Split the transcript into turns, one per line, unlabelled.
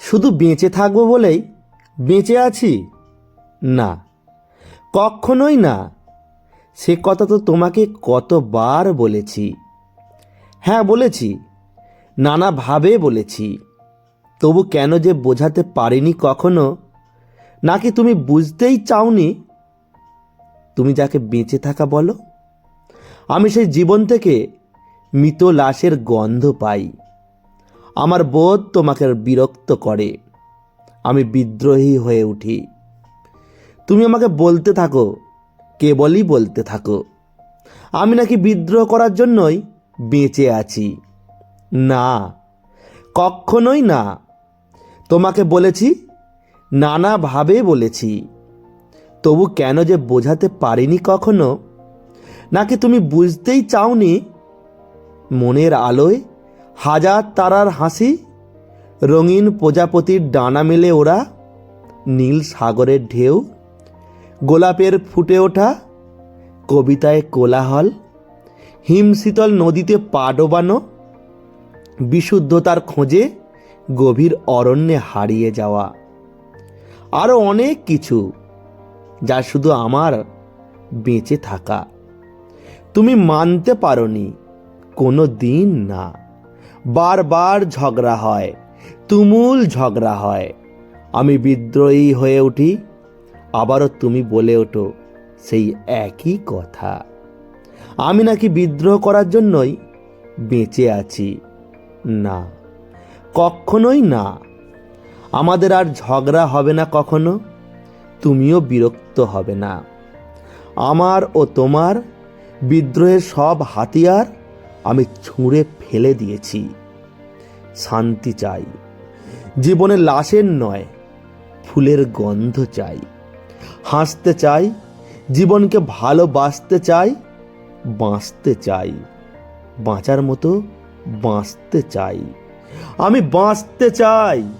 শুধু বেঁচে থাকব বলেই বেঁচে আছি? না। কখনোই না। সে কথা তো তোমাকে কতবার বলেছি। হ্যাঁ বলেছি। নানাভাবে বলেছি। তবু কেন যে বোঝাতে পারিনি কখনো, নাকি তুমি বুঝতেই চাওনি? তুমি যাকে বেঁচে থাকা বলো। আমি সেই জীবন থেকে মৃত লাশের গন্ধ পাই। আমার বোধ তোমাকে বিরক্ত করে। আমি বিদ্রোহী হয়ে উঠি। তুমি আমাকে বলতে থাকো, কেবলই বলতে থাকো। আমি নাকি বিদ্রোহ করার জন্যই বেঁচে আছি। না, কখনোই না। তোমাকে বলেছি, নানাভাবে বলেছি। তবু কেন যে বোঝাতে পারিনি কখনো, নাকি তুমি বুঝতেই চাওনি? মনের আলোয় হাজার তারার হাসি, রঙিন প্রজাপতির ডানা মেলে ওরা, নীল সাগরের ঢেউ, গোলাপের ফুটে ওঠা, কবিতায় কোলাহল, হিমশীতল নদীতে পা ডোবানো, বিশুদ্ধতার খোঁজে গভীর অরণ্যে হারিয়ে যাওয়া। আরও অনেক কিছু যা শুধু আমার বেঁচে থাকা। তুমি মানতে পারোনি, কোনো দিন না। বারবার ঝগড়া হয়, তুমুল ঝগড়া হয়। আমি বিদ্রোহী হয়ে উঠি, আবারও তুমি বলে ওঠো, সেই একই কথা। আমি নাকি বিদ্রোহ করার জন্যই বেঁচে আছি? না, কখনোই না। আমাদের আর ঝগড়া হবে না কখনো, তুমিও বিরক্ত হবে না। আমার ও তোমার বিদ্রোহের সব হাতিয়ার আমি ছুঁড়ে ফেলে দিয়েছি। শান্তি চাই। জীবনে লাশের নয়, ফুলের গন্ধ চাই। হাসতে চাই, জীবনকে ভালোবাসতে চাই, বাঁচতে চাই। বাঁচার মতো বাঁচতে চাই। আমি বাঁচতে চাই।